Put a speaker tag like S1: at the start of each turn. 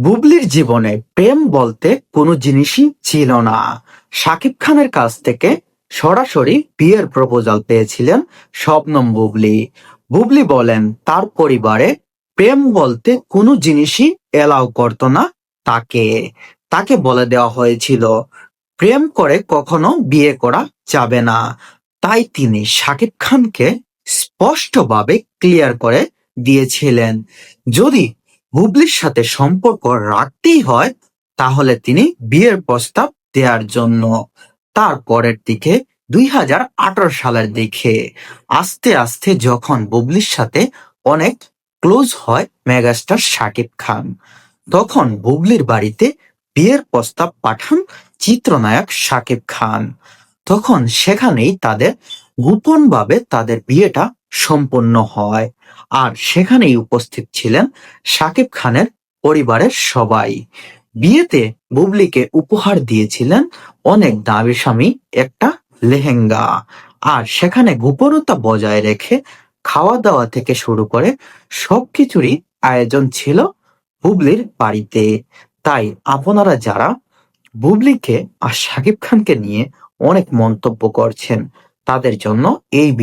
S1: বুবলির জীবনে প্রেম বলতে কোনো জিনিসই ছিল না। শাকিব খানের কাছ থেকে সরাসরি বিয়ের প্রপোজাল পেয়েছিলেন শবনম বুবলি। বুবলি বলেন, তার পরিবারে প্রেম বলতে কোনো জিনিসই এলাও করতো না তাকে। তাকে বলে দেওয়া হয়েছিল, প্রেম করে কখনো বিয়ে করা যাবে না। তাই তিনি শাকিব খানকে স্পষ্টভাবে ক্লিয়ার করে দিয়েছিলেন। যদি বুবলির সাথে সম্পর্ক রাখতেই হয়, তাহলে তিনি বিয়ের প্রস্তাব দেওয়ার জন্য। তার পরের দিকে দুই হাজার আঠারো সালের দিকে আস্তে আস্তে যখন বুবলির সাথে অনেক ক্লোজ হয় মেগাস্টার শাকিব খান, তখন বুবলির বাড়িতে বিয়ের প্রস্তাব পাঠান চিত্রনায়ক শাকিব খান। তখন সেখানেই তাদের গোপনভাবে তাদের বিয়েটা সম্পন্ন হয়। আর সেখানেই উপস্থিত ছিলেন সাকিব খানের পরিবারের সবাই। বিয়েতে বুবলিকে উপহার দিয়েছিলেন অনেক দামি স্বামী, একটা লেহেঙ্গা। আর সেখানে গোপনতা বজায় রেখে খাওয়া দাওয়া থেকে শুরু করে সবকিছুরই আয়োজন ছিল বুবলির বাড়িতে। তাই আপনারা যারা বুবলিকে আর সাকিব খানকে নিয়ে অনেক মন্তব্য করছেন তাদের জন্য এই